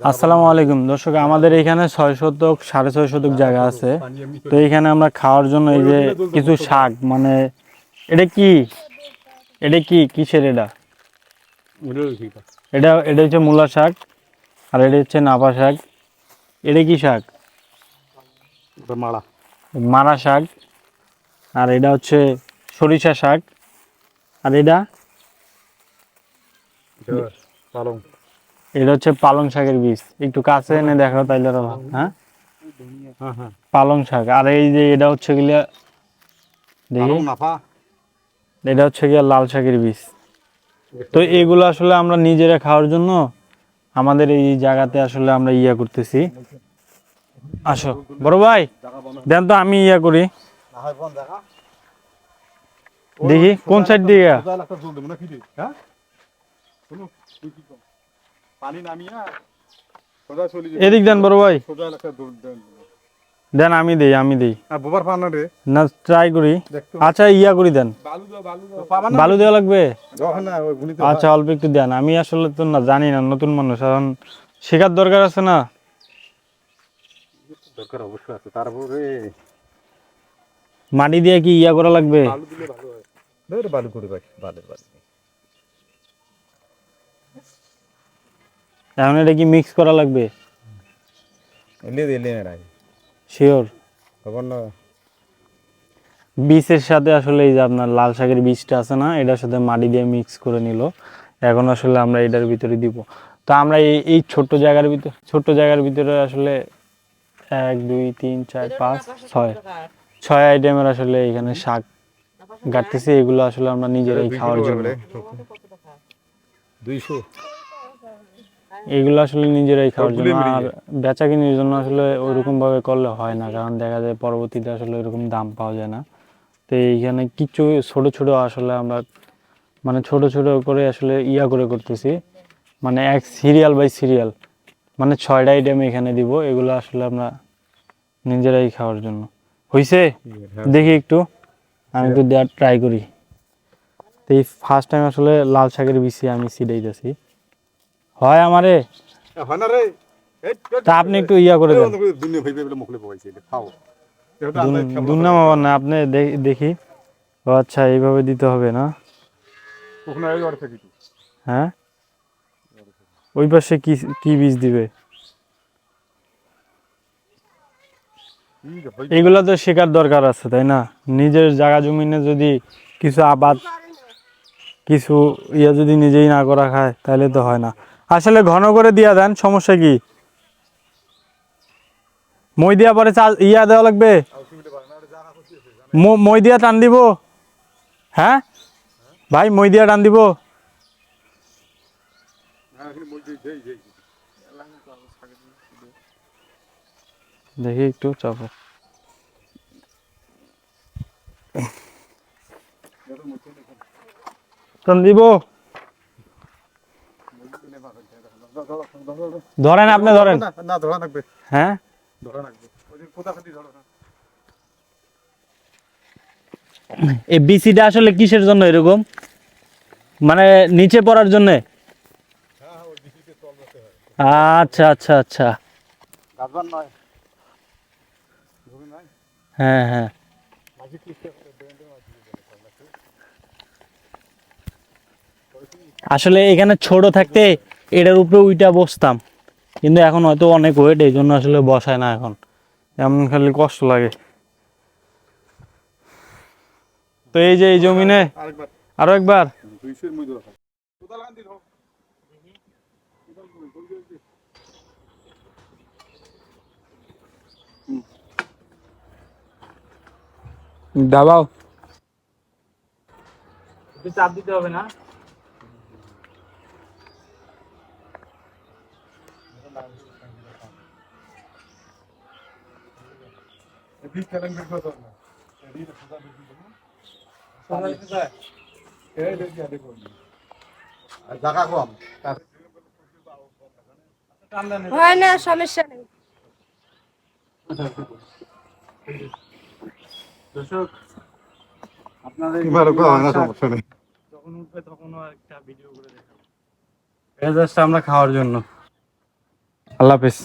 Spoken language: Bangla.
আসসালামু আলাইকুম। দর্শক আমাদের এখানে ছয় শতক সাড়ে ছয় শতক জায়গা আছে। তো এখানে আমরা খাওয়ার জন্য এই যে কিছু শাক মানে এটা কি? এটা কি? কিসের এটা? এটা এটা হচ্ছে মূলা শাক আর এটা হচ্ছে নাপা শাক। এটা কি শাক? মালা মারা শাক। আর এটা হচ্ছে সরিষা শাক। আর এটা পালং। এটা হচ্ছে পালং শাকের বীজ। একটু কাছে এনে দেখো তাইলে। হ্যাঁ? পালং শাক। আর এই যে এটা হচ্ছে গিলা দেখি। এটা হচ্ছে গিয়া লাল শাকের বীজ। তো এগুলো আসলে আমরা নিজেরা খাওয়ার জন্য আমাদের এই জায়গাতে আসলে আমরা ইয়া করতেছি। আসো। বড় ভাই দেন তো আমি ইয়া করি। দেখি কোন সাইড দিয়ে পানি নামিয়া সোজা চলে এদিক দেন বড় ভাই। সোজা একটা দৌড় দেন। দেন আমি দেই আমি দেই। হ্যাঁ বোবার পানা রে। না ট্রাই করি। আচ্ছা ইয়া করি দেন। বালু দাও বালু দাও। বালু দেওয়া লাগবে? না ওই গুলিতে আচ্ছা অল্প একটু দেন। আমি আসলে তো না জানি না নতুন মানুষ এখন শেখার দরকার আছে না। দরকার অবশ্যই আছে তারপরে মাটি দিয়ে কি ইয়া করা লাগবে? বালু দিলে ভালো হয়। বালু করে ভাই বালু বালু। এখন এটা কি মিক্স করা লাগবে? শিওর বীজের সাথে আসলে এই যে আপনার লাল শাকের বীজটা আছে না এটার সাথে মাটি দিয়ে মিক্স করে নিল। এখন আসলে আমরা এটার ভিতরে দিব। তো আমরা এই এই ছোট্ট জায়গার ভিতরে ছোট্ট জায়গার ভিতরে আসলে এক দুই তিন চার পাঁচ ছয়। ছয় আইটেমের আসলে এখানে শাক গাঁটতেছি এগুলো আসলে আমরা নিজেরাই খাওয়ার জন্য। দুইশো। এগুলো আসলে নিজেরাই খাওয়ার জন্য আর বেচা কিনির জন্য আসলে ওইরকম ভাবে করলে হয় না কারণ দেখা যায় পরবর্তীতে আসলে ওইরকম দাম পাওয়া যায় না। তো এইখানে কিছু ছোট ছোট আসলে আমরা মানে ছোট ছোট করে আসলে ইয়া করে করতেছি। মানে এক সিরিয়াল বাই সিরিয়াল মানে ছয়টা আইটেম এখানে দিব এগুলো আসলে আমরা নিজেরাই খাওয়ার জন্য। হইছে? দেখি একটু আমি একটু দেওয়ার ট্রাই করি। তো এই ফার্স্ট টাইম আসলে লাল শাকের বিচি আমি সিডাইতেছি হয় আমারে? হয় না রে। তা আপনি একটু ইয়া করে দেন। দুনিয়া ভাই বলে মুখলে এটা খাও। দুর্নাম আবার না আপনি দেখি। ও আচ্ছা এইভাবে দিতে হবে না? ওখানে আগে অর্থ কিছু হ্যাঁ? ওই পাশে কি কি বীজ দিবে? এগুলো তো শেখার দরকার আছে তাই না? নিজের জায়গা জমিনে যদি কিছু আবাদ কিছু ইয়া যদি নিজেই না করা খায় তাহলে তো হয় না। আসলে ঘন করে দিয়া দেন, সমস্যা কি? মই দিয়া পরে ইয়া দেওয়া লাগবে? মই দিয়া টান দিব? হ্যাঁ? ভাই, মই দিয়া টান দিব? দেখি, একটু চাপো। টান দিব? ধরেন আপনি ধরেন। না ধরা লাগবে। হ্যাঁ? ধরা লাগবে। এই বিসিটা আসলে কিসের জন্য এরকম? মানে নিচে পড়ার জন্য? আচ্ছা আচ্ছা আচ্ছা। নয়। হ্যাঁ হ্যাঁ মাঝে কি আসলে এখানে ছোট থাকতে এটার উপরে উইটা বসতাম। কিন্তু এখন হয়তো অনেক ওয়েট এই জন্য আসলে বসায় না এখন। এমন খালি কষ্ট লাগে। তো এই যে এই জমিনে আরও একবার। দাবাও। চাপ দিতে হবে না? বীজ চ্যালেঞ্জ বের করতে হবে না সোজা বের করতে হবে এই দেখি আগে করবি আর জায়গা কম হয় না সমস্যা নেই। দর্শক আপনাদের ভালো কম না সমস্যা নেই। যখন উঠবে তখনও একটা ভিডিও করে দেখাবো। এটা আমরা খাওয়ার জন্য। আল্লাহ হাফেজ।